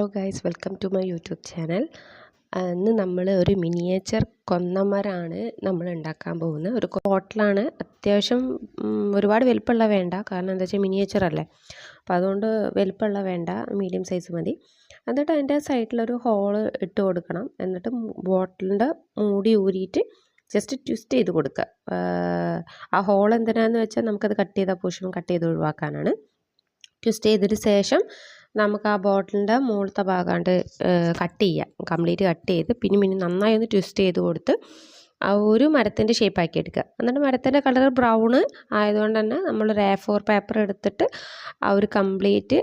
Hello guys welcome to my YouTube channel ഇന്ന് നമ്മൾ ഒരു മിനിയേച്ചർ കൊന്നമരാണ് നമ്മൾ ഉണ്ടാക്കാൻ പോകുന്നത്. ഒരു ഹോട്ടലാണ് അത്യാവശ്യം ഒരുപാട് വലിപ്പമുള്ള വേണ്ട. കാരണം എന്താ വെച്ചാൽ മിനിയേച്ചർ അല്ലേ? അപ്പോൾ അതുകൊണ്ട് വലിപ്പമുള്ള വേണ്ട മീഡിയം സൈസ് മതി. എന്നിട്ട് അതിന്റെ സൈഡിലൊരു ഹോൾ ഇട്ട് കൊടുക്കണം. എന്നിട്ട് ബോട്ടിലിന്റെ മൂടി ഊരിയിട്ട് ജസ്റ്റ് ട്വിസ്റ്റ് ചെയ്ത് കൊടുക്കുക. ആ ഹോൾ എന്തിനാന്ന് വെച്ചാൽ നമുക്കത് കട്ട് ചെയ്ത പോഷൻ കട്ട് ചെയ്ത് ഒഴിവാക്കാനാണ്. ട്വിസ്റ്റ് ചെയ്തതിന് ശേഷം നമുക്ക് ആ ബോട്ടിലിന്റെ മുകളിലത്തെ ഭാഗമാണ്ട് കട്ട് ചെയ്യാം. കംപ്ലീറ്റ് കട്ട് ചെയ്ത് പിന്നെ പിന്നെ നന്നായി ഒന്ന് ട്വിസ്റ്റ് ചെയ്ത് കൊടുത്ത് ആ ഒരു മരത്തിന്റെ ഷേപ്പാക്കി എടുക്കുക. എന്നിട്ട് മരത്തിന്റെ കളർ ബ്രൗൺ ആയതുകൊണ്ട് തന്നെ നമ്മൾ എ ഫോർ പേപ്പർ എടുത്തിട്ട് ആ ഒരു കംപ്ലീറ്റ്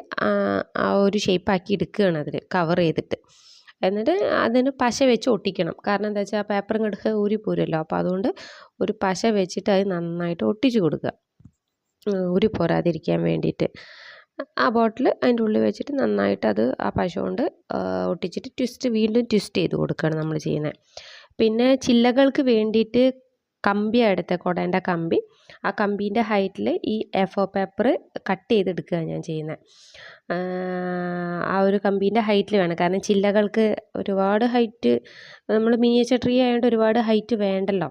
ആ ഒരു ഷേപ്പാക്കി എടുക്കുകയാണ് അതിൽ കവർ ചെയ്തിട്ട്. എന്നിട്ട് അതിന് പശ വെച്ച് ഒട്ടിക്കണം. കാരണം എന്താ വെച്ചാൽ ആ പേപ്പർ ഇങ്ങോട്ട് ഊരി പോരുമല്ലോ അപ്പോൾ അതുകൊണ്ട് ഒരു പശ വെച്ചിട്ട് അത് നന്നായിട്ട് ഒട്ടിച്ച് കൊടുക്കുക. ഊരി പോരാതിരിക്കാൻ വേണ്ടിയിട്ട്. ആ ബോട്ടിൽ അതിന്റെ ഉള്ളിൽ വെച്ചിട്ട് നന്നായിട്ട് അത് ആ പശ കൊണ്ട് ഒട്ടിച്ചിട്ട് ട്വിസ്റ്റ് വീണ്ടും ട്വിസ്റ്റ് ചെയ്ത് കൊടുക്കുകയാണ് നമ്മൾ ചെയ്യുന്നത്. പിന്നെ ചില്ലകൾക്ക് വേണ്ടിയിട്ട് കമ്പിയാണ് എടുത്തത് കുടേന്റെ കമ്പി. ആ കമ്പീന്റെ ഹൈറ്റിൽ ഈ എഫ് ഒ പേപ്പർ കട്ട് ചെയ്തെടുക്കുകയാണ് ഞാൻ ചെയ്യുന്നത്. ആ ഒരു കമ്പീന്റെ ഹൈറ്റിൽ വേണം. കാരണം ചില്ലകൾക്ക് ഒരുപാട് ഹൈറ്റ് നമ്മൾ മിനിയേച്ചർ ട്രീ ആയതുകൊണ്ട് ഒരുപാട് ഹൈറ്റ് വേണ്ടല്ലോ.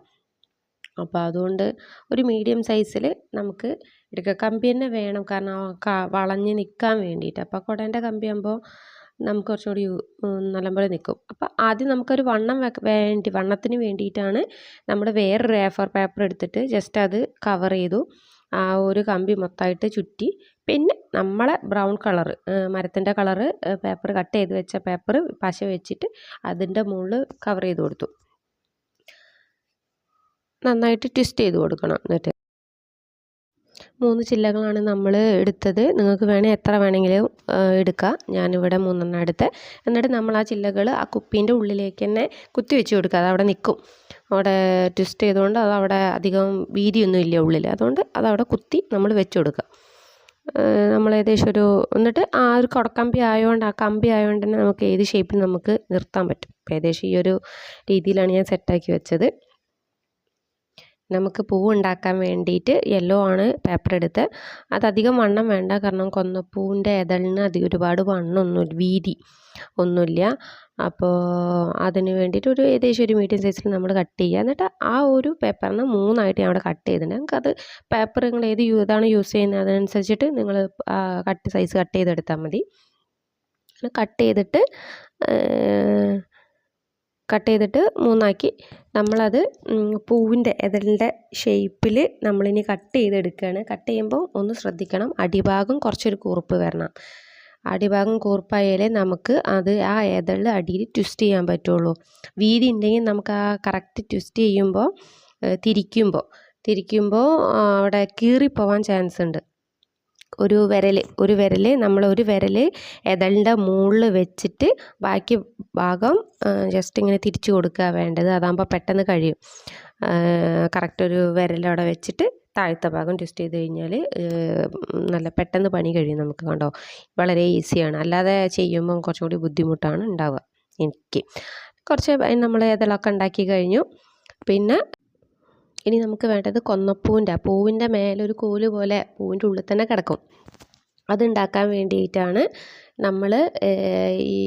അപ്പോൾ അതുകൊണ്ട് ഒരു മീഡിയം സൈസിൽ നമുക്ക് എടുക്കുക കമ്പി തന്നെ വേണം. കാരണം വളഞ്ഞ് നിൽക്കാൻ വേണ്ടിയിട്ട്. അപ്പോൾ കുടേന്റെ കമ്പിയാകുമ്പോൾ നമുക്ക് കുറച്ചുകൂടി നല്ലപോലെ നിൽക്കും അപ്പോൾ ആദ്യം നമുക്കൊരു വണ്ണം വേണ്ടി വണ്ണത്തിന് വേണ്ടിയിട്ടാണ് നമ്മൾ വേറൊരു എ ഫോർ പേപ്പർ എടുത്തിട്ട് ജസ്റ്റ് അത് കവർ ചെയ്തു. ആ ഒരു കമ്പി മൊത്തമായിട്ട് ചുറ്റി. പിന്നെ നമ്മളെ ബ്രൗൺ കളർ മരത്തിന്റെ കളറ് പേപ്പർ കട്ട് ചെയ്ത് വെച്ച പേപ്പർ പശ വെച്ചിട്ട് അതിന്റെ മുകളിൽ കവർ ചെയ്ത് കൊടുത്തു. നന്നായിട്ട് ട്വിസ്റ്റ് ചെയ്ത് കൊടുക്കണം. എന്നിട്ട് മൂന്ന് ചില്ലകളാണ് നമ്മൾ എടുത്തത്. നിങ്ങൾക്ക് വേണേൽ എത്ര വേണമെങ്കിലും എടുക്കാം. ഞാനിവിടെ മൂന്നെണ്ണം എടുത്ത്. എന്നിട്ട് നമ്മൾ ആ ചില്ലകൾ ആ കുപ്പീന്റെ ഉള്ളിലേക്ക് തന്നെ കുത്തി വെച്ച് കൊടുക്കുക. അത് അവിടെ നിൽക്കും. അവിടെ ട്വിസ്റ്റ് ചെയ്തുകൊണ്ട് അത് അവിടെ അധികം വീതിയൊന്നും ഇല്ല ഉള്ളിൽ അതുകൊണ്ട് അതവിടെ കുത്തി നമ്മൾ വെച്ച് കൊടുക്കുക. നമ്മൾ ഏകദേശം ഒരു എന്നിട്ട് ആ ഒരു കുടക്കമ്പി ആയതുകൊണ്ട് ആ കമ്പി ആയതുകൊണ്ട് തന്നെ നമുക്ക് ഏത് ഷേപ്പിൽ നമുക്ക് നിർത്താൻ പറ്റും. ഏകദേശം ഈ ഒരു രീതിയിലാണ് ഞാൻ സെറ്റാക്കി വെച്ചത്. നമുക്ക് പൂവ് ഉണ്ടാക്കാൻ വേണ്ടിയിട്ട് യെല്ലോ ആണ് പേപ്പർ എടുത്ത്. അതധികം വണ്ണം വേണ്ട കാരണം കൊന്നപ്പൂവിന്റെ ഇതളിന് അധികം ഒരുപാട് വണ്ണമൊന്നും വീതി ഒന്നുമില്ല. അപ്പോൾ അതിന് വേണ്ടിയിട്ട് ഒരു ഏകദേശം ഒരു മീഡിയം സൈസിൽ നമ്മൾ കട്ട് ചെയ്യുക. എന്നിട്ട് ആ ഒരു പേപ്പറിന് മൂന്നായിട്ട് ഞാൻ അവിടെ കട്ട് ചെയ്തിട്ടുണ്ട്. അത് പേപ്പർ നിങ്ങൾ ഏത് ഇതാണ് യൂസ് ചെയ്യുന്നത് അതിനനുസരിച്ചിട്ട് നിങ്ങൾ കട്ട് സൈസ് കട്ട് ചെയ്തെടുത്താൽ മതി. കട്ട് ചെയ്തിട്ട് കട്ട് ചെയ്തിട്ട് മൂന്നാക്കി. നമ്മളത് പൂവിന്റെ എതിലിന്റെ ഷേപ്പിൽ നമ്മളിനി കട്ട് ചെയ്തെടുക്കുകയാണ് കട്ട് ചെയ്യുമ്പോൾ ഒന്ന് ശ്രദ്ധിക്കണം. അടിഭാഗം കുറച്ചൊരു കൂർപ്പ് വരണം. അടിഭാഗം കൂർപ്പായാലേ നമുക്ക് അത് ആ എതളിൽ അടിയിൽ ട്വിസ്റ്റ് ചെയ്യാൻ പറ്റുള്ളൂ. വീതി ഉണ്ടെങ്കിൽ നമുക്ക് ആ കറക്റ്റ് ട്വിസ്റ്റ് ചെയ്യുമ്പോൾ തിരിക്കുമ്പോൾ തിരിക്കുമ്പോൾ അവിടെ കീറിപ്പോവാൻ ചാൻസ് ഉണ്ട്. ഒരു വിരൽ ഒരു വിരൽ നമ്മൾ ഒരു വിരൽ എതളിന്റെ മുകളിൽ വെച്ചിട്ട് ബാക്കി ഭാഗം ജസ്റ്റ് ഇങ്ങനെ തിരിച്ചു കൊടുക്കുക വേണ്ടത്. അതാകുമ്പോൾ പെട്ടെന്ന് കഴിയും. കറക്റ്റ് ഒരു വിരലവിടെ വെച്ചിട്ട് താഴത്തെ ഭാഗം ട്വിസ്റ്റ് ചെയ്ത് കഴിഞ്ഞാൽ നല്ല പെട്ടെന്ന് പണി കഴിയും നമുക്ക് കണ്ടോ? വളരെ ഈസിയാണ്. അല്ലാതെ ചെയ്യുമ്പം കുറച്ചും കൂടി ബുദ്ധിമുട്ടാണ് ഉണ്ടാവുക എനിക്ക്. കുറച്ച് നമ്മൾ ഇതളൊക്കെ ഉണ്ടാക്കി കഴിഞ്ഞു. പിന്നെ ഇനി നമുക്ക് വേണ്ടത് കൊന്നപ്പൂവിന്റെ പൂവിന്റെ മേലൊരു കോൽ പോലെ പൂവിന്റെ ഉള്ളിൽ തന്നെ കിടക്കും. അതുണ്ടാക്കാൻ വേണ്ടിയിട്ടാണ് നമ്മൾ ഈ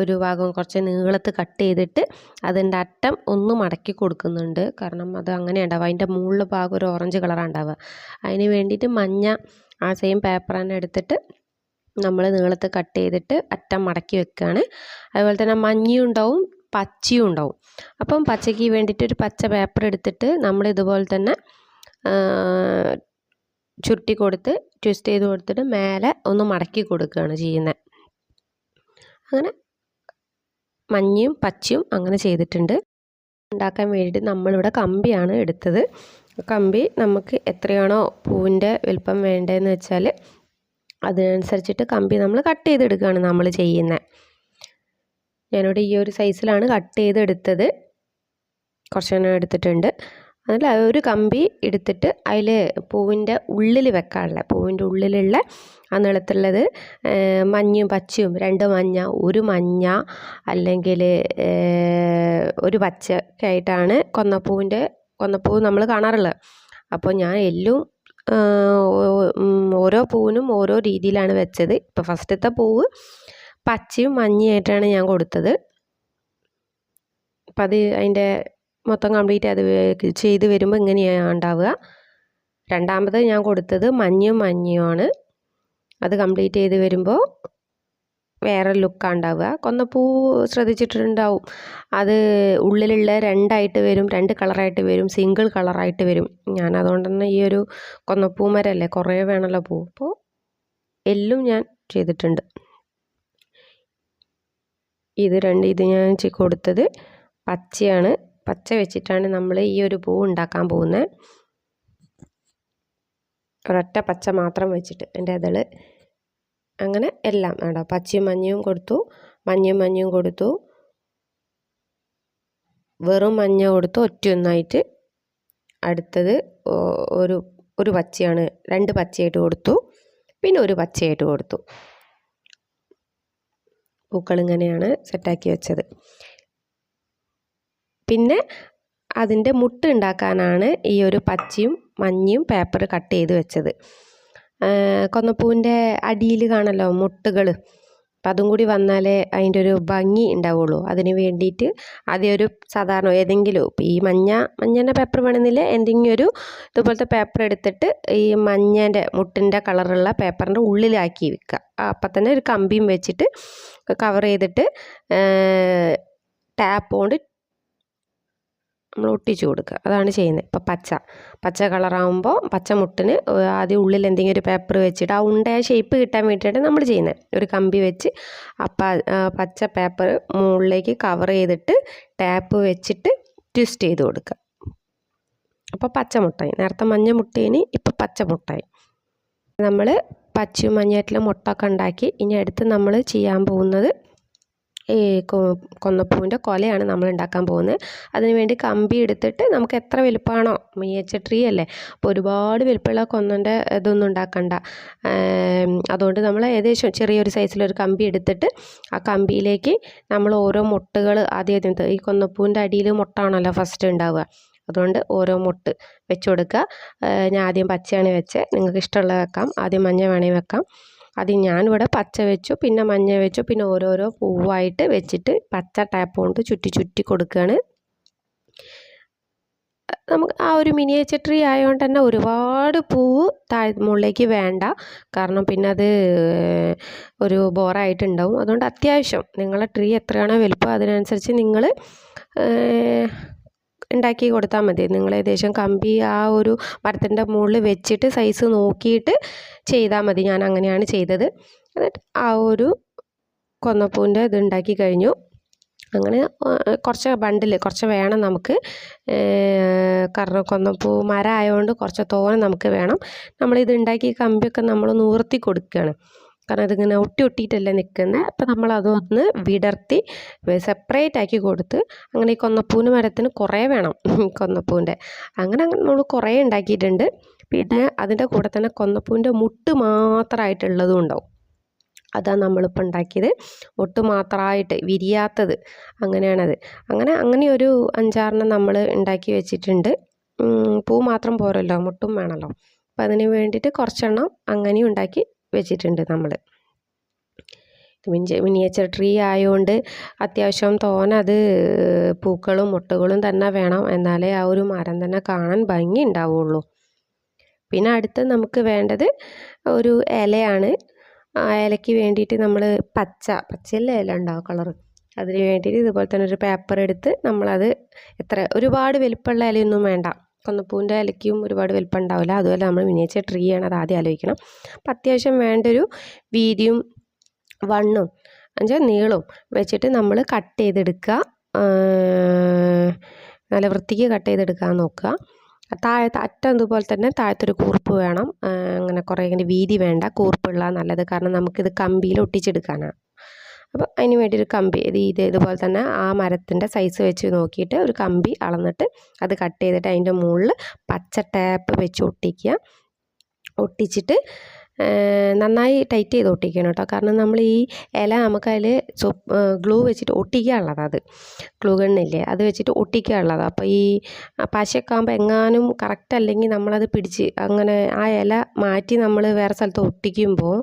ഒരു ഭാഗം കുറച്ച് നീളത്ത് കട്ട് ചെയ്തിട്ട് അതിന്റെ അറ്റം ഒന്ന് മടക്കി കൊടുക്കുന്നുണ്ട്. കാരണം അത് അങ്ങനെ ഉണ്ടാവുക. അതിന്റെ മുകളിൽ ഭാഗം ഒരു ഓറഞ്ച് കളറാണ് ഉണ്ടാവുക. അതിന് വേണ്ടിയിട്ട് മഞ്ഞ ആ സെയിം പേപ്പർ തന്നെ എടുത്തിട്ട് നമ്മൾ നീളത്ത് കട്ട് ചെയ്തിട്ട് അറ്റം മടക്കി വെക്കുകയാണ്. അതുപോലെ തന്നെ മഞ്ഞയും ഉണ്ടാവും. പച്ചയും ഉണ്ടാവും. അപ്പം പച്ചയ്ക്ക് വേണ്ടിയിട്ട് ഒരു പച്ച പേപ്പർ എടുത്തിട്ട് നമ്മൾ ഇതുപോലെ തന്നെ ചുരുട്ടി കൊടുത്ത് ട്വിസ്റ്റ് ചെയ്ത് കൊടുത്തിട്ട് മേലെ ഒന്ന് മടക്കി കൊടുക്കുകയാണ് ചെയ്യുന്നത്. അങ്ങനെ മഞ്ഞയും പച്ചയും അങ്ങനെ ചെയ്തിട്ടുണ്ട്. ഉണ്ടാക്കാൻ വേണ്ടിയിട്ട് നമ്മളിവിടെ കമ്പിയാണ് എടുത്തത്. കമ്പി നമുക്ക് എത്രയാണോ പൂവിന്റെ വലിപ്പം വേണ്ടതെന്ന് വെച്ചാൽ അതിനനുസരിച്ചിട്ട് കമ്പി നമ്മൾ കട്ട് ചെയ്തെടുക്കുകയാണ് നമ്മൾ ചെയ്യുന്നത്. ഞാനിവിടെ ഈ ഒരു സൈസിലാണ് കട്ട് ചെയ്ത് ചെയ്തെടുത്തത്. കുറച്ചെണ്ണം എടുത്തിട്ടുണ്ട്. അതിൽ ഒരു കമ്പി എടുത്തിട്ട് അതിൽ പൂവിന്റെ ഉള്ളിൽ വെക്കാനുള്ള പൂവിന്റെ ഉള്ളിലുള്ള ആ നിളത്തുള്ളത് മഞ്ഞയും പച്ചയും രണ്ട് മഞ്ഞ ഒരു മഞ്ഞ അല്ലെങ്കിൽ ഒരു പച്ച ഒക്കെ ആയിട്ടാണ് കൊന്നപ്പൂവിന്റെ കൊന്നപ്പൂവ് നമ്മൾ കാണാറുള്ളത്. അപ്പോൾ ഞാൻ എല്ലും ഓരോ പൂവിനും ഓരോ രീതിയിലാണ് വെച്ചത്. ഇപ്പോൾ ഫസ്റ്റത്തെ പൂവ് പച്ചയും മഞ്ഞയായിട്ടാണ് ഞാൻ കൊടുത്തത്. അപ്പം അത് അതിന്റെ മൊത്തം കംപ്ലീറ്റ് അത് ചെയ്ത് വരുമ്പോൾ ഇങ്ങനെയാണ് ഉണ്ടാവുക. രണ്ടാമത് ഞാൻ കൊടുത്തത് മഞ്ഞയും മഞ്ഞയുമാണ്. അത് കംപ്ലീറ്റ് ചെയ്ത് വരുമ്പോൾ വേറെ ലുക്കാണ് ഉണ്ടാവുക. കൊന്നപ്പൂ ശ്രദ്ധിച്ചിട്ടുണ്ടാവും. അത് ഉള്ളിലുള്ള രണ്ടായിട്ട് വരും രണ്ട് കളറായിട്ട് വരും സിംഗിൾ കളറായിട്ട് വരും. ഞാൻ അതുകൊണ്ട് തന്നെ ഈ ഒരു കൊന്നപ്പൂ മരമല്ലേ കുറേ വേണമല്ലോ പൂ. അപ്പോൾ എല്ലും ഞാൻ ചെയ്തിട്ടുണ്ട്. ഇത് രണ്ട് ഇത് ഞാൻ കൊടുത്തത് പച്ചയാണ്. പച്ച വെച്ചിട്ടാണ് നമ്മൾ ഈ ഒരു പൂ ഉണ്ടാക്കാൻ പോകുന്നത് ഒരൊറ്റ പച്ച മാത്രം വെച്ചിട്ട് എന്റെ അതിൽ അങ്ങനെ എല്ലാം കേട്ടോ പച്ചയും മഞ്ഞയും കൊടുത്തു. മഞ്ഞയും മഞ്ഞയും കൊടുത്തു. വെറും മഞ്ഞ കൊടുത്തു. ഒറ്റയൊന്നായിട്ട് അടുത്തത് ഒരു ഒരു പച്ചയാണ്. രണ്ട് പച്ചയായിട്ട് കൊടുത്തു. പിന്നെ ഒരു പച്ചയായിട്ട് കൊടുത്തു. പൂക്കൾ ഇങ്ങനെയാണ് സെറ്റാക്കി വെച്ചത്. പിന്നെ അതിന്റെ മുട്ട ഉണ്ടാക്കാനാണ് ഈ ഒരു പച്ചയും മഞ്ഞയും പേപ്പർ കട്ട് ചെയ്ത് വെച്ചത്. കൊന്നപ്പൂവിന്റെ അടിയിൽ കാണല്ലോ മുട്ടുകൾ അപ്പം അതും കൂടി വന്നാലേ അതിന്റെ ഒരു ഭംഗി ഉണ്ടാവുള്ളൂ. അതിന് വേണ്ടിയിട്ട് ആദ്യം ഒരു സാധാരണ ഏതെങ്കിലും ഈ മഞ്ഞ മഞ്ഞേന്റെ പേപ്പർ വേണമെന്നില്ല എന്തെങ്കിലും ഒരു ഇതുപോലത്തെ പേപ്പർ എടുത്തിട്ട് ഈ മഞ്ഞേന്റെ മുട്ടിന്റെ കളറുള്ള പേപ്പറിന്റെ ഉള്ളിലാക്കി വെക്കുക. അപ്പം തന്നെ ഒരു കമ്പിയും വെച്ചിട്ട് കവർ ചെയ്തിട്ട് ടാപ്പ് കൊണ്ട് നമ്മൾ ഒട്ടിച്ചു കൊടുക്കുക. അതാണ് ചെയ്യുന്നത്. ഇപ്പോൾ പച്ച. പച്ച കളറാകുമ്പോൾ പച്ച മുട്ടിന് ആദ്യം ഉള്ളിൽ എന്തെങ്കിലും ഒരു പേപ്പർ വെച്ചിട്ട് ആ ഉണ്ടായ ഷേപ്പ് കിട്ടാൻ വേണ്ടിയിട്ടാണ് നമ്മൾ ചെയ്യുന്നത്. ഒരു കമ്പി വെച്ച് ആ പച്ച പേപ്പർ മുകളിലേക്ക് കവർ ചെയ്തിട്ട് ടാപ്പ് വെച്ചിട്ട് ട്വിസ്റ്റ് ചെയ്ത് കൊടുക്കുക. അപ്പോൾ പച്ച മുട്ടായി. നേരത്തെ മഞ്ഞ മുട്ടേന് ഇപ്പോൾ പച്ച മുട്ടായി. നമ്മൾ പച്ചയും മഞ്ഞയായിട്ടുള്ള മുട്ടൊക്കെ ഉണ്ടാക്കി ഇനി അടുത്ത് നമ്മൾ ചെയ്യാൻ പോകുന്നത് ഈ കൊന്നപ്പൂവിന്റെ കൊലയാണ് നമ്മൾ ഉണ്ടാക്കാൻ പോകുന്നത്. അതിന് വേണ്ടി കമ്പി എടുത്തിട്ട് നമുക്ക് എത്ര വലുപ്പമാണോ മീയച്ച ട്രീ അല്ലേ? അപ്പോൾ ഒരുപാട് വലുപ്പമുള്ള കൊന്നന്റെ ഇതൊന്നും ഉണ്ടാക്കണ്ട. അതുകൊണ്ട് നമ്മൾ ഏകദേശം ചെറിയൊരു സൈസിലൊരു കമ്പി എടുത്തിട്ട് ആ കമ്പിയിലേക്ക് നമ്മൾ ഓരോ മുട്ടകൾ ആദ്യം ഈ കൊന്നപ്പൂവിന്റെ അടിയിൽ മുട്ടാണല്ലോ ഫസ്റ്റ് ഉണ്ടാവുക. അതുകൊണ്ട് ഓരോ മുട്ട് വെച്ച് കൊടുക്കുക. ഞാൻ ആദ്യം പച്ചയാണ് വെച്ചത് നിങ്ങൾക്ക് ഇഷ്ടമുള്ളത് വെക്കാം. ആദ്യം മഞ്ഞ വേണമെങ്കിൽ വെക്കാം. അത് ഞാനിവിടെ പച്ച വെച്ചു പിന്നെ മഞ്ഞ വെച്ചു പിന്നെ ഓരോരോ പൂവായിട്ട് വെച്ചിട്ട് പച്ച ടാപ്പ് കൊണ്ട് ചുറ്റി ചുറ്റി കൊടുക്കുകയാണ് നമുക്ക് ആ ഒരു മിനിയേച്ചർ ട്രീ ആയതുകൊണ്ട് തന്നെ ഒരുപാട് പൂവ് താഴെ മുകളിലേക്ക് വേണ്ട. കാരണം പിന്നെ അത് ഒരു ബോറായിട്ടുണ്ടാവും അതുകൊണ്ട് അത്യാവശ്യം നിങ്ങളെ ട്രീ എത്രയാണോ വലുപ്പം അതിനനുസരിച്ച് നിങ്ങൾ ഉണ്ടാക്കി കൊടുത്താൽ മതി. നിങ്ങൾ ഏകദേശം കമ്പി ആ ഒരു മരത്തിന്റെ മുകളിൽ വെച്ചിട്ട് സൈസ് നോക്കിയിട്ട് ചെയ്താൽ മതി. ഞാൻ അങ്ങനെയാണ് ചെയ്തത്. എന്നിട്ട് ആ ഒരു കൊന്നപ്പൂവിന്റെ ഇത് ഉണ്ടാക്കി കഴിഞ്ഞു. അങ്ങനെ കുറച്ച് ബണ്ടിൽ കുറച്ച് വേണം നമുക്ക്. കാരണം കൊന്നപ്പൂ മരം ആയതുകൊണ്ട് കുറച്ച് തോനെ നമുക്ക് വേണം. നമ്മളിത് ഉണ്ടാക്കി കമ്പിയൊക്കെ നമ്മൾ നൂർത്തി കൊടുക്കുകയാണ് കാരണം അതിങ്ങനെ ഒട്ടി ഒട്ടിയിട്ടല്ലേ നിൽക്കുന്നത് അപ്പോൾ നമ്മൾ അതൊന്ന് വിടർത്തി സെപ്പറേറ്റ് ആക്കി കൊടുത്ത് അങ്ങനെ ഈ കൊന്നപ്പൂവിന് മരത്തിന് കുറേ വേണം കൊന്നപ്പൂവിന്റെ. അങ്ങനെ അങ്ങനെ നമ്മൾ കുറേ ഉണ്ടാക്കിയിട്ടുണ്ട്. പിന്നെ അതിന്റെ കൂടെ തന്നെ കൊന്നപ്പൂവിന്റെ മുട്ട് മാത്രമായിട്ടുള്ളതും ഉണ്ടാവും. അതാണ് നമ്മളിപ്പോൾ ഉണ്ടാക്കിയത്. മുട്ട് മാത്രമായിട്ട് വിരിയാത്തത് അങ്ങനെയാണത്. അങ്ങനെ അങ്ങനെ ഒരു അഞ്ചാറെണ്ണം നമ്മൾ ഉണ്ടാക്കി വെച്ചിട്ടുണ്ട്. പൂ മാത്രം പോരല്ലോ മുട്ടും വേണമല്ലോ അപ്പം അതിന് വേണ്ടിയിട്ട് കുറച്ചെണ്ണം അങ്ങനെയും ഉണ്ടാക്കി വെച്ചിട്ടുണ്ട് നമ്മൾ മിനിയേച്ചർ ട്രീ ആയതുകൊണ്ട് അത്യാവശ്യം തോന അത് പൂക്കളും മുട്ടകളും തന്നെ വേണം. എന്നാലേ ആ ഒരു മരം തന്നെ കാണാൻ ഭംഗി ഉണ്ടാവുള്ളൂ. പിന്നെ അടുത്ത് നമുക്ക് വേണ്ടത് ഒരു ഇലയാണ്. ആ ഇലയ്ക്ക് വേണ്ടിയിട്ട് നമ്മൾ പച്ച പച്ചയല്ലേ ഇല ഉണ്ടാവും കളറ്? അതിന് വേണ്ടിയിട്ട് ഇതുപോലെ തന്നെ ഒരു പേപ്പർ എടുത്ത് നമ്മളത് എത്ര ഒരുപാട് വലിപ്പമുള്ള ഇലയൊന്നും വേണ്ട. കൊന്നപ്പൂവിന്റെ ഇലയ്ക്കും ഒരുപാട് വലിപ്പം ഉണ്ടാവില്ല അതുപോലെ നമ്മൾ മിനിയേച്ചർ ട്രീ ആണ് അത് ആദ്യം ആലോചിക്കണം. അപ്പം അത്യാവശ്യം വേണ്ടൊരു വീതിയും വണ്ണും എന്നുവെച്ചാൽ നീളവും വെച്ചിട്ട് നമ്മൾ കട്ട് ചെയ്തെടുക്കുക. നല്ല വൃത്തിക്ക് കട്ട് ചെയ്തെടുക്കാൻ നോക്കുക. താഴത്തെ അറ്റം ഇതുപോലെ തന്നെ താഴത്തൊരു കൂർപ്പ് വേണം. അങ്ങനെ കുറേ ഇങ്ങനെ വീതി വേണ്ട. കൂർപ്പുള്ള നല്ലത്. കാരണം നമുക്കിത് കമ്പിയിൽ ഒട്ടിച്ചെടുക്കാനാണ്. അപ്പോൾ അതിന് വേണ്ടി ഒരു കമ്പി ഇത് ഇത് ഇതുപോലെ തന്നെ ആ മരത്തിന്റെ സൈസ് വെച്ച് നോക്കിയിട്ട് ഒരു കമ്പി അളന്നിട്ട് അത് കട്ട് ചെയ്തിട്ട് അതിന്റെ മുകളിൽ പച്ച ടാപ്പ് വെച്ച് ഒട്ടിക്കുക. ഒട്ടിച്ചിട്ട് നന്നായി ടൈറ്റ് ചെയ്ത് ഒട്ടിക്കണം കേട്ടോ. കാരണം നമ്മൾ ഈ ഇല നമുക്ക് അതിൽ ഗ്ലൂ വെച്ചിട്ട് ഒട്ടിക്കാനുള്ളത് അത്. ഗ്ലൂ ഗണ്ണില്ലേ അത് വെച്ചിട്ട് ഒട്ടിക്കാനുള്ളത്. അപ്പോൾ ഈ പശയൊക്കെ ആകുമ്പോൾ എങ്ങാനും കറക്റ്റ് അല്ലെങ്കിൽ നമ്മളത് പിടിച്ച് അങ്ങനെ ആ ഇല മാറ്റി നമ്മൾ വേറെ സ്ഥലത്ത് ഒട്ടിക്കുമ്പോൾ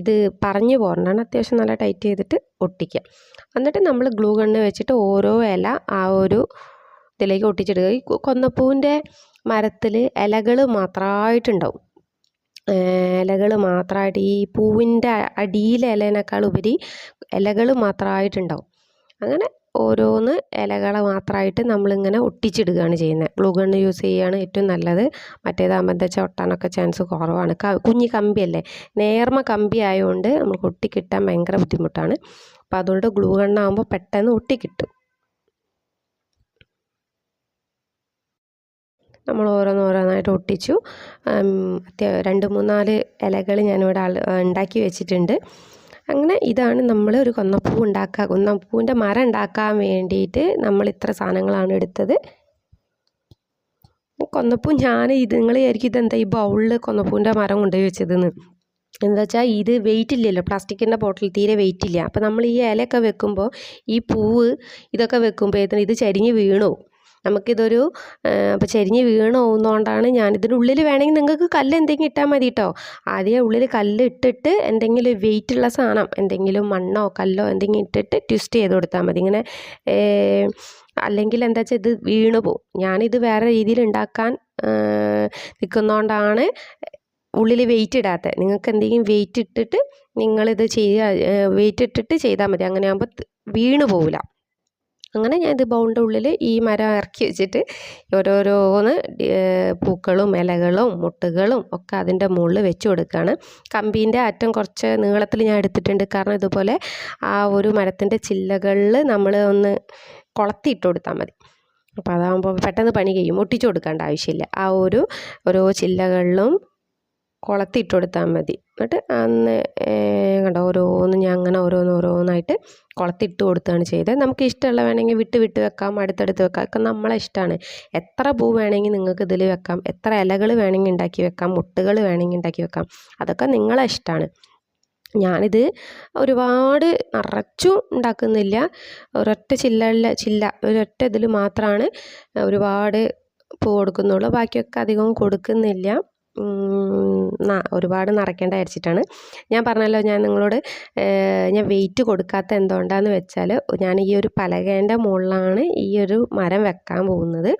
ഇത് പറഞ്ഞു പോരണതാണ് അത്യാവശ്യം നല്ല ടൈറ്റ് ചെയ്തിട്ട് ഒട്ടിക്കുക എന്നിട്ട് നമ്മൾ ഗ്ലൂ ഗണ്ണ് വെച്ചിട്ട് ഓരോ ഇല ആ ഒരു ഇതിലേക്ക് ഒട്ടിച്ചിടുക. ഈ കൊന്നപ്പൂവിന്റെ മരത്തിൽ ഇലകൾ മാത്രമായിട്ടുണ്ടാവും ഇലകൾ മാത്രമായിട്ട് ഈ പൂവിന്റെ അടിയിലെ ഇലേനേക്കാൾ ഉപരി ഇലകൾ മാത്രമായിട്ടുണ്ടാവും അങ്ങനെ ഓരോന്ന് ഇലകളെ മാത്രമായിട്ട് നമ്മളിങ്ങനെ ഒട്ടിച്ചിടുകയാണ് ചെയ്യുന്നത്. ഗ്ലൂ ഗണ്ണ് യൂസ് ചെയ്യുകയാണ് ഏറ്റവും നല്ലത്. മറ്റേതാകുമ്പോൾ എന്താ ഒട്ടാനൊക്കെ ചാൻസ് കുറവാണ്. കുഞ്ഞി കമ്പിയല്ലേ? നേർമ കമ്പി ആയതുകൊണ്ട് നമുക്ക് ഒട്ടിക്കിട്ടാൻ ഭയങ്കര ബുദ്ധിമുട്ടാണ്. അപ്പോൾ അതുകൊണ്ട് ഗ്ലൂ ഗണ്ണാകുമ്പോൾ പെട്ടെന്ന് ഒട്ടിക്കിട്ടും. നമ്മൾ ഓരോന്നോരോന്നായിട്ട് ഒട്ടിച്ചു. രണ്ട് മൂന്നാൽ ഇലകൾ ഞാനിവിടെ ഉണ്ടാക്കി വെച്ചിട്ടുണ്ട്. അങ്ങനെ ഇതാണ് നമ്മൾ ഒരു കൊന്നപ്പൂ ഉണ്ടാക്കുക കൊന്നപ്പൂവിന്റെ മരം ഉണ്ടാക്കാൻ വേണ്ടിയിട്ട് നമ്മൾ ഇത്ര സാധനങ്ങളാണ് എടുത്തത്. കൊന്നപ്പൂ ഞാൻ ഇത് നിങ്ങൾ വിചാരിക്കും ഇതെന്താ ഈ ബൗളിൽ കൊന്നപ്പൂവിന്റെ മരം കൊണ്ടുപോയി വെച്ചതെന്ന്. എന്താ വെച്ചാൽ ഇത് വെയിറ്റ് ഇല്ലല്ലോ പ്ലാസ്റ്റിക്കിന്റെ ബോട്ടിൽ തീരെ വെയിറ്റ് ഇല്ല. അപ്പോൾ നമ്മൾ ഈ ഇലയൊക്കെ വെക്കുമ്പോൾ ഈ പൂവ് ഇതൊക്കെ വെക്കുമ്പോൾ ഇത് ചരിഞ്ഞ് വീണു. നമുക്കിതൊരു അപ്പോൾ ചെരിഞ്ഞ് വീണ് പോകുന്നതുകൊണ്ടാണ് ഞാനിതിനുള്ളിൽ വേണമെങ്കിൽ നിങ്ങൾക്ക് കല്ല് എന്തെങ്കിലും ഇട്ടാൽ മതി കേട്ടോ ആദ്യം ഉള്ളിൽ കല്ല് ഇട്ടിട്ട് എന്തെങ്കിലും വെയിറ്റ് ഉള്ള സാധനം എന്തെങ്കിലും മണ്ണോ കല്ലോ എന്തെങ്കിലും ഇട്ടിട്ട് ട്വിസ്റ്റ് ചെയ്ത് കൊടുത്താൽ മതി. ഇങ്ങനെ അല്ലെങ്കിൽ എന്താ വെച്ചാൽ ഇത് വീണ് പോകും ഞാനിത് വേറെ രീതിയിൽ ഉണ്ടാക്കാൻ നിൽക്കുന്നതുകൊണ്ടാണ് ഉള്ളിൽ വെയിറ്റ് ഇടാത്തത് നിങ്ങൾക്ക് എന്തെങ്കിലും വെയിറ്റ് ഇട്ടിട്ട് നിങ്ങളിത് ചെയ്യുക വെയിറ്റ് ഇട്ടിട്ട് ചെയ്താൽ മതി. അങ്ങനെ ആകുമ്പോൾ വീണ് പോവില്ല അങ്ങനെ ഞാൻ ഇത് ബൗളിന്റെ ഉള്ളിൽ ഈ മരം ഇറക്കി വെച്ചിട്ട് ഓരോരോന്ന് പൂക്കളും ഇലകളും മുട്ടുകളും ഒക്കെ അതിന്റെ മുകളിൽ വെച്ച് കൊടുക്കുകയാണ്. കമ്പീന്റെ അറ്റം കുറച്ച് നീളത്തിൽ ഞാൻ എടുത്തിട്ടുണ്ട്. കാരണം ഇതുപോലെ ആ ഒരു മരത്തിന്റെ ചില്ലകളിൽ നമ്മൾ ഒന്ന് കൊളത്തിയിട്ട് കൊടുത്താൽ മതി. അപ്പോൾ അതാകുമ്പോൾ പെട്ടെന്ന് പണി കഴിയും. ഒട്ടിച്ചു കൊടുക്കേണ്ട ആവശ്യമില്ല. ആ ഒരു ഓരോ ചില്ലകളിലും കൊളത്തിട്ട് കൊടുത്താൽ മതി. എന്നിട്ട് അന്ന് കണ്ടോ ഓരോന്ന് ഞാൻ അങ്ങനെ ഓരോന്ന് ഓരോന്നായിട്ട് കുളത്തിട്ട് കൊടുത്താണ് ചെയ്തത്. നമുക്ക് ഇഷ്ടമുള്ള വേണമെങ്കിൽ വിട്ട് വിട്ട് വെക്കാം അടുത്തടുത്ത് വെക്കാം. ഒക്കെ നമ്മളെ ഇഷ്ടമാണ്. എത്ര പൂ വേണമെങ്കിൽ നിങ്ങൾക്ക് ഇതിൽ വെക്കാം. എത്ര ഇലകൾ വേണമെങ്കിൽ ഉണ്ടാക്കി വെക്കാം. മുട്ടുകൾ വേണമെങ്കിൽ ഉണ്ടാക്കി വെക്കാം. അതൊക്കെ നിങ്ങളെ ഇഷ്ടമാണ്. ഞാനിത് ഒരുപാട് നിറച്ചും ഉണ്ടാക്കുന്നില്ല. ഒരൊറ്റ ചില്ല ചില്ല ഒരൊറ്റ ഇതിൽ മാത്രമാണ് ഒരുപാട് പൂ കൊടുക്കുന്നുള്ളൂ. ബാക്കിയൊക്കെ അധികം കൊടുക്കുന്നില്ല. ഒരുപാട് നിറയ്ക്കേണ്ട വിചാരിച്ചിട്ടാണ്. ഞാൻ പറഞ്ഞല്ലോ ഞാൻ നിങ്ങളോട് ഞാൻ വെയിറ്റ് കൊടുക്കാത്ത എന്തുകൊണ്ടാന്ന് വെച്ചാൽ ഞാൻ ഈ ഒരു പലകേന്റെ മുകളിലാണ് ഈ ഒരു മരം വെക്കാൻ പോകുന്നത്.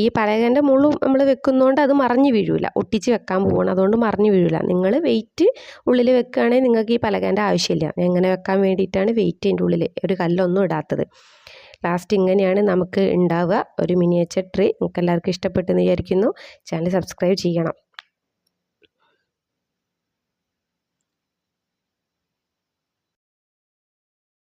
ഈ പലകേന്റെ മുകളിൽ നമ്മൾ വെക്കുന്നതുകൊണ്ട് അത് മറിഞ്ഞു വീഴില്ല ഒട്ടിച്ച് വെക്കാൻ പോകണം അതുകൊണ്ട് മറിഞ്ഞു വീഴില്ല നിങ്ങൾ വെയിറ്റ് ഉള്ളിൽ വെക്കുകയാണെങ്കിൽ നിങ്ങൾക്ക് ഈ പലകേന്റെ ആവശ്യമില്ല. എങ്ങനെ വെക്കാൻ വേണ്ടിയിട്ടാണ് വെയിറ്റ് അതിന്റെ ഉള്ളിൽ ഒരു കല്ലൊന്നും ഇടാത്തത്. ലാസ്റ്റ് ഇങ്ങനെയാണ് നമുക്ക് ഉണ്ടാവുക. ഒരു മിനിയേച്ചർ ട്രീ നിങ്ങൾക്ക് എല്ലാവർക്കും ഇഷ്ടപ്പെട്ടെന്ന് വിചാരിക്കുന്നു. ചാനൽ സബ്സ്ക്രൈബ് ചെയ്യണം.